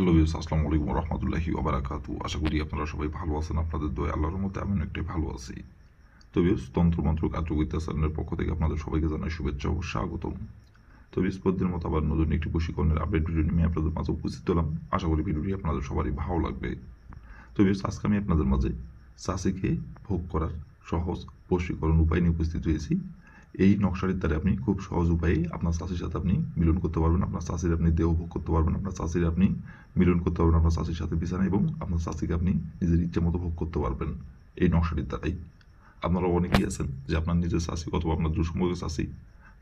Hello বিয়স আসসালামু আলাইকুম রহমতুল্লাহি ওবারাকাতু আশা করি আপনারা সবাই ভালো আছেন, আপনাদের দয়া আল্লাহর মধ্যে আমি অনেকটাই ভালো আছি। তো বিয়স তন্ত্রমন্ত্র কার্যকরিতা চ্যানেলের পক্ষ থেকে আপনাদের সবাইকে জানাই শুভেচ্ছা ও স্বাগতম। তো বিয়স প্রতিদিনের মতো আবার নতুন একটি প্রশিক্ষণের আপডেট ভিডিও নিয়ে আপনাদের মাঝে উপস্থিত হলাম। আশা করি ভিডিওটি আপনাদের সবারই ভালো লাগবে। তো বিয়স আজকে আমি আপনাদের মাঝে চাষিকে ভোগ করার সহজ বশীকরণ উপায় নিয়ে উপস্থিত হয়েছি। এই নকশাটির দ্বারা আপনি খুব সহজ উপায়ে আপনার চাষির সাথে আপনি মিলন করতে পারবেন, আপনার চাষির আপনি দেহ ভোগ করতে পারবেন, আপনার চাষির আপনি মিলন করতে পারবেন, আপনার চাষির সাথে বিছানা এবং আপনার চাষিকে আপনি নিজের ইচ্ছে মতো ভোগ করতে পারবেন এই নকশাটির দ্বারাই। আপনারা অনেকেই আছেন যে আপনার নিজের চাষি অথবা আপনার দুঃসম্পর্কের চাষি,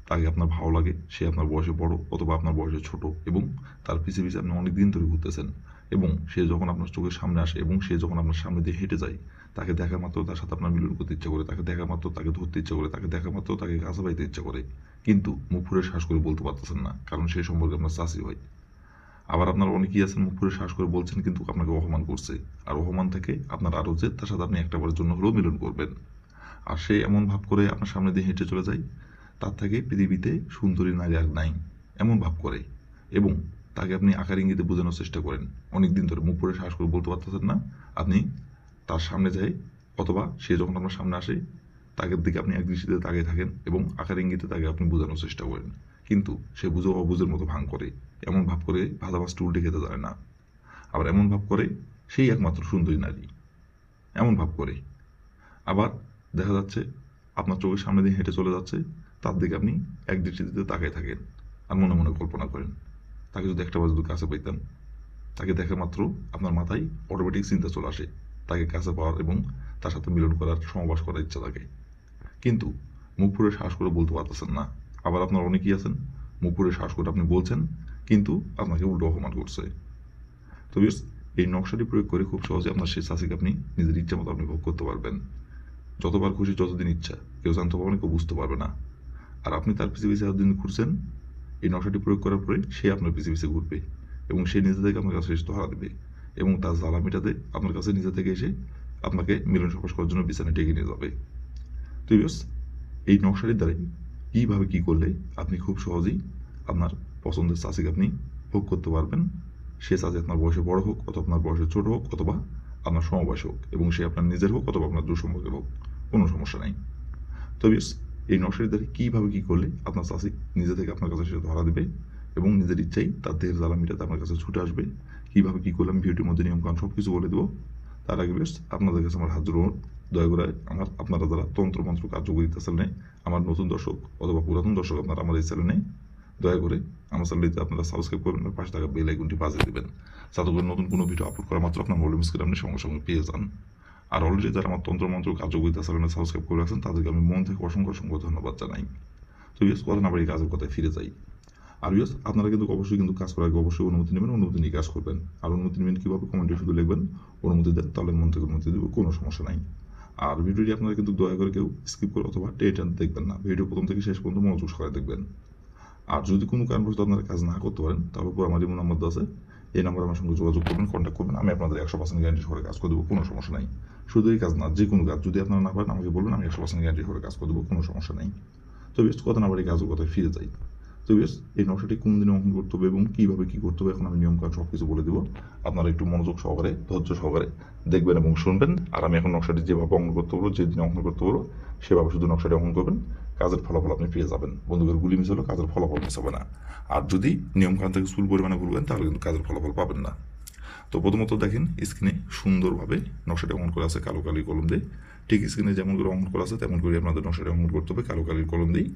তাকে আপনার ভালো লাগে, সে আপনার বয়সে বড় অথবা আপনার বয়সে ছোট এবং তার পিছিয়ে পিছিয়ে আপনি অনেক দিন ধরে ঘুরতেছেন এবং সে যখন আপনার চোখের সামনে আসে এবং সে যখন আপনার সামনে দিয়ে হেঁটে যায় তাকে দেখা মাত্র তার সাথে আপনার মিলন করতে ইচ্ছা করে, তাকে দেখা মাত্র তাকে ধরতে ইচ্ছা করে, তাকে দেখা মাত্র তাকে কাছে পাইতে ইচ্ছা করে। কিন্তু মুখ ফুরে শ্বাস করে বলতে পারতেছেন না, কারণ সেই সম্পর্কে আপনার চাষি হয় আবার আপনার অনেকেই আছেন মুখ ফুরে শ্বাস করে বলছেন কিন্তু আপনাকে অপমান করছে। আর অপমান থেকে আপনার আরও যে তার সাথে আপনি একটা বারের জন্য হলেও মিলন করবেন। আর সে এমন ভাব করে আপনার সামনে দিয়ে হেঁটে চলে যায়, তার থেকে পৃথিবীতে সুন্দরী নারী আর নাই, এমন ভাব করে। এবং তাকে আপনি আকার ইঙ্গিতে বোঝানোর চেষ্টা করেন। অনেক দিন ধরে মুখ পরে শ্বাস করে বলতে পারতেছেন না, আপনি তার সামনে যাই, অথবা সে যখন আপনার সামনে আসে তাকে দিকে আপনি এক দৃষ্টিতে তাকিয়ে থাকেন এবং আকার ইঙ্গিতে তাকে আপনি বোঝানোর চেষ্টা করেন। কিন্তু সে বুঝো অবুঝের মতো ভাঙ করে, এমন ভাব করে ভাজা মাছটা উল্টে খেতে জানে না। আবার এমন ভাব করে, সেই একমাত্র সুন্দরী নারী। এমন ভাব করে। আবার দেখা যাচ্ছে, আপনার চোখের সামনে দিয়ে হেঁটে চলে যাচ্ছে, তার দিকে আপনি এক দৃষ্টিতে তাকিয়ে থাকেন আর মনে মনে কল্পনা করেন। তাকে যদি একটা যদি কাছে পাইতাম, তাকে দেখা মাত্র আপনার মাথায় অটোমেটিক চিন্তা চলে আসে। তাকে কাছে পাওয়ার এবং তার সাথে মিলন করার সমাবাস করার ইচ্ছা থাকে। কিন্তু মুখ ফুরে শ্বাস করে বলতে পারতেছেন না। আবার আপনার অনেকেই আছেন মুখ ফুরে শ্বাস করে আপনি বলছেন, কিন্তু আপনাকে উল্টো অপমান করছে। তো এই নকশাটি প্রয়োগ করে খুব সহজে আপনার সেই চাষিকে আপনি নিজের ইচ্ছা মতো আপনি ভোগ করতে পারবেন। যতবার খুশি যতদিন ইচ্ছা, কেউ জানতে পারবে না, কেউ বুঝতে পারবে না। আর আপনি তার পিছিয়ে পিছিয়ে যতদিন ঘুরছেন, এই নকশাটি প্রয়োগ করার পরে সে আপনার পিছিয়ে পিছিয়ে ঘুরবে এবং সে নিজে থেকে আপনার কাছে ধরা দেবে এবং তার জ্বালা মেটাতে আপনার কাছে নিজে থেকে এসে আপনাকে মিলন সপাস করার জন্য বিছানায় ডেকে নিয়ে যাবে। তো এই নকশাটির দ্বারাই কীভাবে কী করলে আপনি খুব সহজেই আপনার পছন্দের চাষিকে আপনি ভোগ করতে পারবেন? সে চাষি আপনার বয়সে বড় হোক অথবা আপনার বয়সে ছোট হোক অথবা আপনার সমবয়স হোক এবং সে আপনার নিজের হোক অথবা আপনার দুঃসম্পর্কের হোক, কোনো সমস্যা নেই। তো বিয়স এই নকশাটির দ্বারা কীভাবে কী করলে আপনার চাষি নিজে থেকে আপনার কাছে সে ধরা দেবে এবং নিজের ইচ্ছাই তার দেহের জ্বালা মিটাতে আপনার কাছে ছুটে আসবে কীভাবে কী করলাম ভিডিওটির মধ্যে নিয়মকানুন সব কিছু বলে দেবো। তার আগে বেশ, আপনাদের কাছে আমার হাত জোর দয়া করে আমার, আপনারা যারা তন্ত্রমন্ত্র কার্যকরিতা চ্যানেলে আমার নতুন দর্শক অথবা পুরাতন দর্শক আপনারা আমার এই চ্যানেলে দয়া করে আমার চ্যানেলটিতে আপনারা সাবস্ক্রাইব করবেন আর পাশে থাকা বেল আইকনটি বাজিয়ে দেবেন। যাতে করে নতুন কোনো ভিডিও আপলোড করা মাত্র আপনার ভলিউম স্ক্রিন আপনি সঙ্গে সঙ্গে পেয়ে যান। আর অলরেডি যারা আমার তন্ত্রমন্ত্র কার্যকরিতা চ্যানেলে সাবস্ক্রাইব করে আছেন তাদেরকে আমি মন থেকে অসংখ্য অসংখ্য ধন্যবাদ জানাই। তো বিয়স কথা না বাড়ি কাজের কথায় ফিরে যাই। আর বিয়স আপনারা কিন্তু অবশ্যই কিন্তু কাজ করার আগে অবশ্যই অনুমতি নেবেন, অনুমতি নিয়ে কাজ করবেন। আর অনুমতি নেবেন কীভাবে? কমেন্টে শুধু লিখবেন, অনুমতি দেন, তাহলে মন থেকে অনুমতি দেবে, কোনো সমস্যা নাই। আর ভিডিওটি আপনারা কিন্তু দয়া করে কেউ স্কিপ করে অথবা টেন দেখবেন না। ভিডিও প্রথম থেকে শেষ পর্যন্ত মনোযোগ সহকারে দেখবেন। আর যদি কোনো কারণবশত আপনারা কাজ না করতে পারেন, তাহলে উপর আমার যেমন নাম্বার আছে। এই নাম্বার আমার সঙ্গে যোগাযোগ করবেন কন্ট্যাক্ট করবেন, আমি আপনাদের একশো পার্সেন্ট গ্যারান্টি সহকারে কাজ করে দেবো, কোনো সমস্যা নাই। শুধু এই কাজ না, যে কোনো কাজ, যদি আপনারা না পারেন, আমাকে বলবেন, আমি একশো পার্সেন্ট গ্যারান্টি সহকারে কাজ করে দেবো, কোনো সমস্যা নেই। তো বেশ, কথা না বাড়ি কাজের কথায় ফিরে যাই। তো বেশ এই নকশাটি কোন দিনে অঙ্কন করতে হবে এবং কীভাবে কী করতে হবে, এখন আমি নিয়মকানুন সব কিছু বলে দেবো। আপনারা একটু মনোযোগ সহকারে, ধৈর্য সহকারে দেখবেন এবং শুনবেন। আর আমি এখন নকশাটি যেভাবে অঙ্কন করতে বলব, যে দিনে অঙ্কন করতে বলব, সেভাবে শুধু নকশাটি অঙ্কন করবেন। কাজের ফলাফল আপনি পেয়ে যাবেন। বন্ধুদের গুলি মিস হলো, কাজের ফলাফল মিস হবে না। আর যদি নিয়মকান থেকে স্কুল পরিমাণে ভুলবেন তাহলে কিন্তু কাজের ফলাফল পাবেন না। তো প্রথমত দেখেন স্ক্রিনে সুন্দরভাবে নকশাটা অঙ্কন করা আছে কালো কালির কলম দিয়ে। ঠিক স্ক্রিনে যেমন করে অঙ্কন করা আছে, তেমন করে আপনাদের নকশাটি অঙ্কন করতে হবে কালো কালির কলম দিয়েই।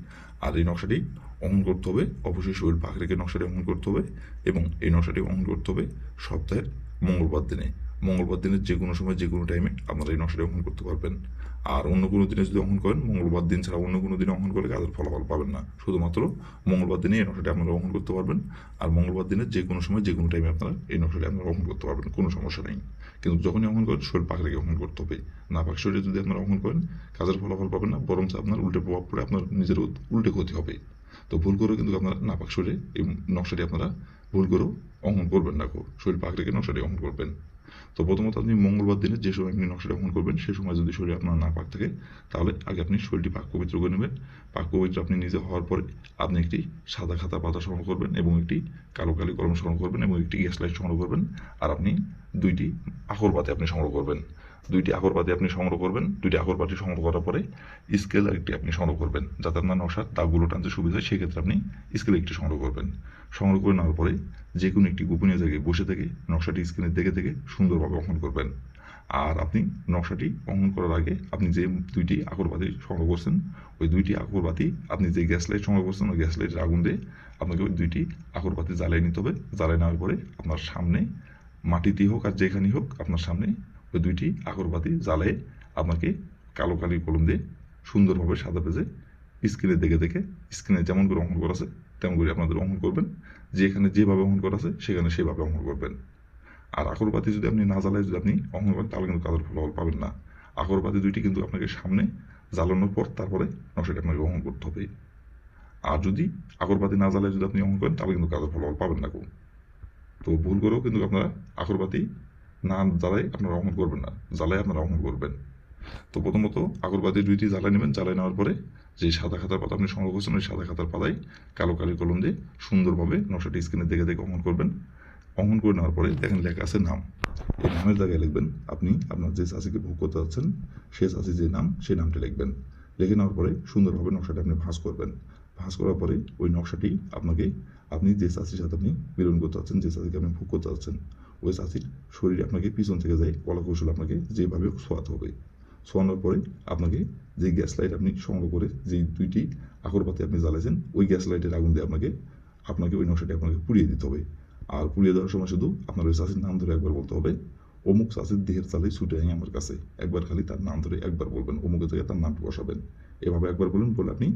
আর এই নকশাটি অঙ্কন করতে হবে, অবশ্যই শরীর পাখ রেখে নকশাটি অঙ্কন করতে হবে এবং এই নকশাটি অঙ্কন করতে হবে সপ্তাহের মঙ্গলবার দিনে। মঙ্গলবার দিনের যে কোনো সময় যে কোনো টাইমে আপনারা এই নকশাটি অঙ্কন করতে পারবেন। আর অন্য কোনো দিনে যদি অঙ্কন করেন, মঙ্গলবার দিন ছাড়া অন্য কোনো দিনে অঙ্কন করলে কাজের ফলাফল পাবেন না। শুধুমাত্র মঙ্গলবার দিনে এই নকশাটি আপনারা অঙ্কন করতে পারবেন আর মঙ্গলবার দিনের যে কোনো সময় যে কোনো টাইমে আপনারা এই নকশাটি আপনারা অঙ্কন করতে পারবেন, কোনো সমস্যা নেই। কিন্তু যখনই অঙ্কন করেন, শরীর পাখ রেখে অঙ্কন করতে হবে। না পাক শরীরে যদি আপনারা অঙ্কন করেন কাজের ফলাফল পাবেন না বরং আপনার উল্টে প্রভাব পড়ে আপনার নিজের উল্টে ক্ষতি হবে। তো ভুল করে কিন্তু আপনারা নাপাক শরীরে এই নকশাটি আপনারা ভুল করেও অঙ্কন করবেন না শরীর পাক রেখে নকশাটি অঙ্কন করবেন। তো প্রথমত আপনি মঙ্গলবার দিনে যে সময় আপনি নকশাটা অঙ্কন করবেন সে সময় যদি শরীর আপনার না পাক থাকে, তাহলে আগে আপনি শরীরটি পাক পবিত্র করে নেবেন। পাক পবিত্র আপনি নিজে হওয়ার পরে আপনি একটি সাদা খাতা পাতা সংগ্রহ করবেন এবং একটি কালো কালি কলম সংগ্রহ করবেন এবং একটি গ্যাস লাইট সংগ্রহ করবেন। আর আপনি দুইটি আকরবাতি আপনি সংগ্রহ করবেন। দুইটি আকরবাতি আপনি সংগ্রহ করবেন, দুইটি আকরবাতি সংগ্রহ করার পরে স্কেল একটি আপনি সংগ্রহ করবেন। যাতে আপনার নকশার দাগগুলো টানতে সুবিধা হয়, সেক্ষেত্রে আপনি স্কেল একটি সংগ্রহ করবেন। সংগ্রহ করে নেওয়ার পরে যে কোনো একটি গোপনীয় জায়গায় বসে থেকে নকশাটি স্ক্রিনের দেখে থেকে সুন্দরভাবে অঙ্কন করবেন। আর আপনি নকশাটি অঙ্কন করার আগে আপনি যে দুইটি আকরবাতি সংগ্রহ করছেন, ওই দুইটি আকরবাতি আপনি যে গ্যাস লাইট সংগ্রহ করছেন, ওই গ্যাস লাইটের আগুন দিয়ে আপনাকে ওই দুইটি আকরবাতি জ্বালিয়ে নিতে হবে। জ্বালিয়ে নেওয়ার পরে আপনার সামনে মাটিতেই হোক আর যেখানেই হোক আপনার সামনে ওই দুইটি আকরবাতি জ্বালিয়ে আপনাকে কালো কালি কলম দিয়ে সুন্দরভাবে সাদা পেজে স্ক্রিনে দেখে দেখে স্ক্রিনে যেমন করে অঙ্কন করা আছে, তেমন করে আপনাদের অঙ্কন করবেন। যেখানে যেভাবে অঙ্কন করা আছে, সেখানে সেভাবে অঙ্কন করবেন। আর আকরবাতি যদি আপনি না জ্বালায় যদি আপনি অঙ্কন করেন, তাহলে কিন্তু কাজের ফলাফল পাবেন না। আকরবাতি দুইটি কিন্তু আপনাকে সামনে জ্বালানোর পর তারপরে নকশাটি আপনাকে অঙ্কন করতে হবে। আর যদি আকরবাতি না জ্বালায় যদি আপনি অঙ্কন করেন, তাহলে কিন্তু কাজের ফলাফল পাবেন না তো ভুল করেও কিন্তু আপনারা আকরবাতি না জ্বালাই আপনারা অঙ্কন করবেন না। জ্বালাই আপনারা অঙ্কন করবেন। তো প্রথমত আগরবাতি দুইটি জ্বালাই নেবেন। জ্বালাই নেওয়ার পরে যে সাদা খাতার পাতা আপনি সংগ্রহ করছেন, ওই সাদা খাতার পাতায় কালো কালি কলম দিয়ে সুন্দরভাবে নকশাটি স্ক্রিনে দেখে দেখে অঙ্কন করবেন। অঙ্কন করে নেওয়ার পরে দেখেন লেখা আছে নাম। এই নামের জায়গায় লিখবেন, আপনি আপনার যে চাষিকে ভোগ করতে যাচ্ছেন, সে চাষি যে নাম সেই নামটি লিখবেন। লিখে নেওয়ার পরে সুন্দরভাবে নকশাটি আপনি ভাঁজ করবেন। ভাঁজ করার পরে ওই নকশাটি আপনাকে, আপনি যে চাষির সাথে আপনি মিলন করতে চাচ্ছেন যে চাষিকে আপনি ভোগ করতে যাচ্ছেন ওই চাষির শরীরে আপনাকে পিছন থেকে যায় কলা কৌশল আপনাকে যেভাবে ছোঁয়াতে হবে। ছোঁয়ানোর পরে আপনাকে যে গ্যাস লাইট আপনি সংগ্রহ করে যে দুইটি আকরপাতি আপনি জ্বালাইছেন, ওই গ্যাস লাইটের আগুন দিয়ে আপনাকে আপনাকে ওই নকশাটি আপনাকে পুড়িয়ে দিতে হবে। আর পুড়িয়ে দেওয়ার সময় শুধু আপনার ওই চাষির নাম ধরে একবার বলতে হবে, অমুক চাষির দেহের চালে ছুটে আই আমার কাছে। একবার খালি তার নাম ধরে একবার বলবেন অমুকের জায়গায় তার নামটি বসাবেন। এভাবে একবার বলুন, বলে আপনি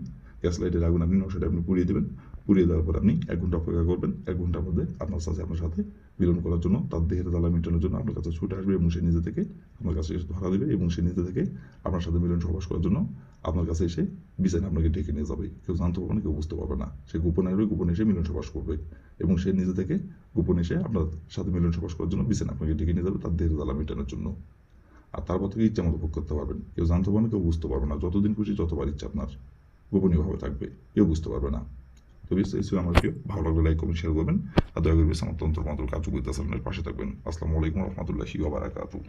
গ্যাস লাইটের আগুন আপনি নকশাটা আপনি পুড়িয়ে দেবেন। পুড়িয়ে দেওয়ার পর আপনি এক ঘণ্টা অপেক্ষা করবেন। এক ঘণ্টার মধ্যে আপনার সাথে আপনার সাথে মিলন করার জন্য, তার দেহের জ্বালা মেটানোর জন্য আপনার কাছে ছুটে আসবে এবং সে নিজে থেকে আপনার কাছে এসে ধরা দেবে এবং সে নিজে থেকে আপনার সাথে মিলন সহবাস করার জন্য আপনার কাছে এসে বিছানায় আপনাকে ডেকে নিয়ে যাবে। কেউ জানতে পারবে না, কেউ বুঝতে পারবে না। সে গোপনে আসবে, গোপনে এসে মিলন সহবাস করবে এবং সে নিজে থেকে গোপনে এসে আপনার সাথে মিলন সহবাস করার জন্য বিছানায় আপনাকে ডেকে নিয়ে যাবে তার দেহের জ্বালা মেটানোর জন্য। আর তারপর থেকে ইচ্ছা মতো ভোগ করতে পারবেন। কেউ জানতে পারবে না, কেউ বুঝতে পারবে না। যতদিন খুশি যতবার ইচ্ছা আপনার গোপনীয়ভাবে থাকবে, কেউ বুঝতে পারবে না। তো বিস্তারিত আমার ভিডিও ভালো লাগলে লাইক কমেন্ট শেয়ার করবেন। আর দয়া করে আমার তন্ত্র মন্ত্র কার্যকরিতা পাশে থাকবেন। আসসালামু আলাইকুম রহমতুল্লাহি ওয়া বারাকাতুহু।